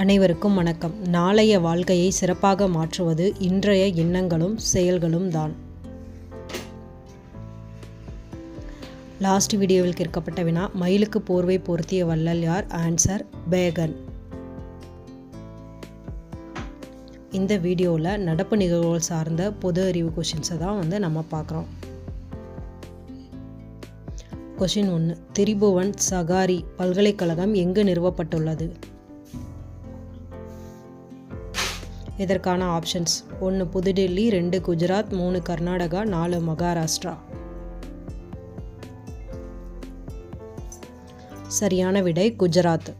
அனைவருக்கும் வணக்கம். நாளைய வாழ்க்கையை சிறப்பாக மாற்றுவது இன்றைய எண்ணங்களும் செயல்களும் தான். லாஸ்ட் வீடியோவில் கேட்கப்பட்ட வினா மயிலுக்கு போர்வை பொருத்திய வள்ளல் யார்? ஆன்சர் பேகன் இந்த வீடியோவில் நடப்பு நிகழ்வுகள் சார்ந்த பொது அறிவு கொஷின்ஸை தான் வந்து நம்ம பார்க்குறோம். கொஷின் ஒன்று திரிபுவன் சகாரி பல்கலைக்கழகம் எங்கு நிறுவப்பட்டுள்ளது? இதற்கான ஆப்ஷன்ஸ் ஒன்று புதுடெல்லி ரெண்டு குஜராத் மூணு கர்நாடகா நாலு மகாராஷ்டிரா. சரியான விடை குஜராத்.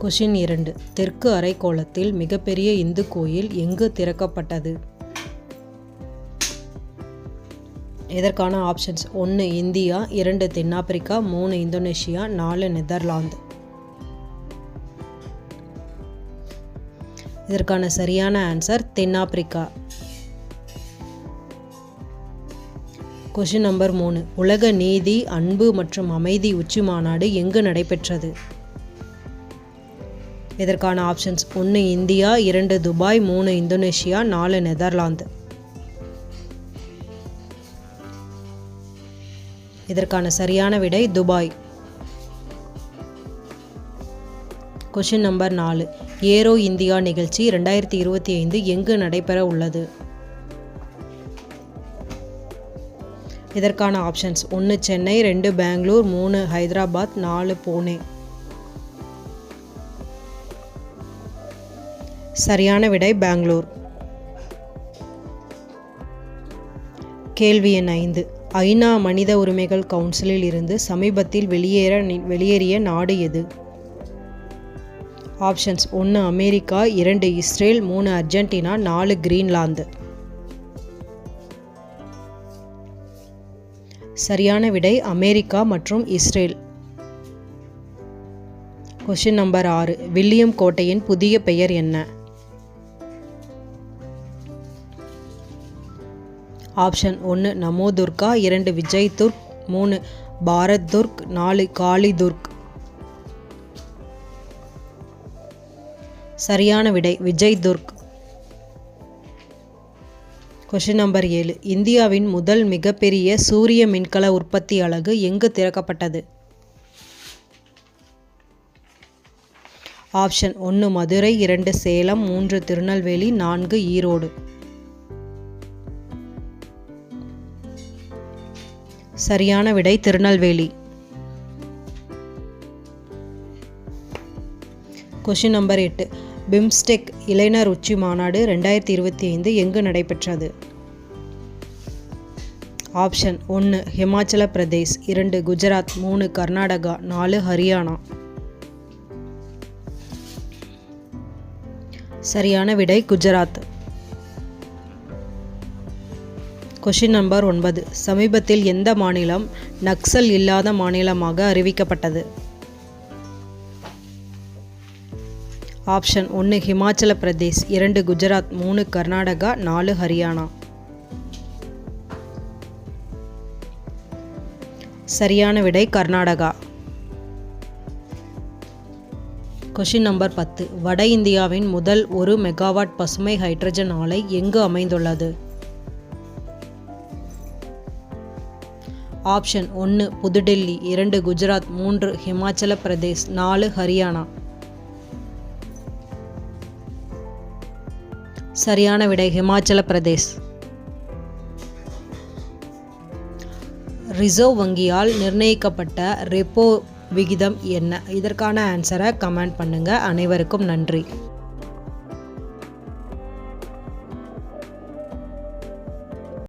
கொஷின் இரண்டு. தெற்கு அரைக்கோளத்தில் மிகப்பெரிய இந்து கோயில் எங்கு திறக்கப்பட்டது? இதற்கான ஆப்ஷன்ஸ் ஒன்று இந்தியா இரண்டு தென்னாப்பிரிக்கா மூணு இந்தோனேஷியா நாலு நெதர்லாந்து. இதற்கான சரியான ஆன்சர் தென்னாப்பிரிக்கா. கொஷின் நம்பர் மூணு. உலக நீதி அன்பு மற்றும் அமைதி உச்சி மாநாடு எங்கு நடைபெற்றது? இதற்கான ஆப்ஷன்ஸ் ஒன்று இந்தியா இரண்டு துபாய் மூணு இந்தோனேஷியா நாலு நெதர்லாந்து. இதற்கான சரியான விடை துபாய். கொஷின் நம்பர் நாலு. ஏரோ இந்தியா நிகழ்ச்சி ரெண்டாயிரத்தி இருபத்தி ஐந்து எங்கு நடைபெற உள்ளது? இதற்கான ஆப்ஷன்ஸ் ஒன்று சென்னை ரெண்டு பெங்களூர் மூணு ஹைதராபாத் நாலு புனே. சரியான விடை பெங்களூர். கேள்வி எண் ஐந்து. ஐநா மனித உரிமைகள் கவுன்சிலில் இருந்து சமீபத்தில் வெளியேற வெளியேறிய நாடு எது? ஆப்ஷன்ஸ். ஒன்று அமெரிக்கா. இரண்டு இஸ்ரேல். மூணு அர்ஜென்டினா. நாலு கிரீன்லாந்து. சரியான விடை அமெரிக்கா மற்றும் இஸ்ரேல். கொஷின் நம்பர் ஆறு. வில்லியம் கோட்டையின் புதிய பெயர் என்ன? ஆப்ஷன் ஒன்று நமோ துர்கா இரண்டு விஜய் துர்க் மூணு பாரத் துர்க் நாலு காளி துர்க் சரியான விடை. விஜய் துர்க். கொஷின் நம்பர் ஏழு. இந்தியாவின் முதல் மிகப்பெரிய சூரிய மின்கல உற்பத்தி அலகு எங்கு திறக்கப்பட்டது? ஆப்ஷன் ஒன்று மதுரை இரண்டு சேலம் மூன்று திருநெல்வேலி நான்கு ஈரோடு. சரியான விடை திருநெல்வேலி. கொஷின் நம்பர் எட்டு. பிம்ஸ்டெக் இளைஞர் உச்சி மாநாடு ரெண்டாயிரத்தி இருபத்தி ஐந்து எங்கு நடைபெற்றது? ஆப்ஷன் ஒன்று ஹிமாச்சல பிரதேஷ் இரண்டு குஜராத் மூணு கர்நாடகா நாலு ஹரியானா. சரியான விடை குஜராத். கொஷின் நம்பர் ஒன்பது. சமீபத்தில் எந்த மாநிலம் நக்சல் இல்லாத மாநிலமாக அறிவிக்கப்பட்டது? ஆப்ஷன் ஒன்று ஹிமாச்சல பிரதேஷ் இரண்டு குஜராத் மூணு கர்நாடகா நாலு ஹரியானா. சரியான விடை கர்நாடகா. கொஷின் நம்பர் பத்து. வட இந்தியாவின் முதல் ஒரு மெகாவாட் பசுமை ஹைட்ரஜன் ஆலை எங்கு அமைந்துள்ளது? ஆப்ஷன் ஒன்று புதுடெல்லி இரண்டு குஜராத் மூன்று ஹிமாச்சல பிரதேஷ் நாலு ஹரியானா. சரியான விடை ஹிமாச்சல பிரதேஷ். ரிசர்வ் வங்கியால் நிர்ணயிக்கப்பட்ட ரெப்போ விகிதம் என்ன? இதற்கான ஆன்சரை கமெண்ட் பண்ணுங்கள் அனைவருக்கும் நன்றி.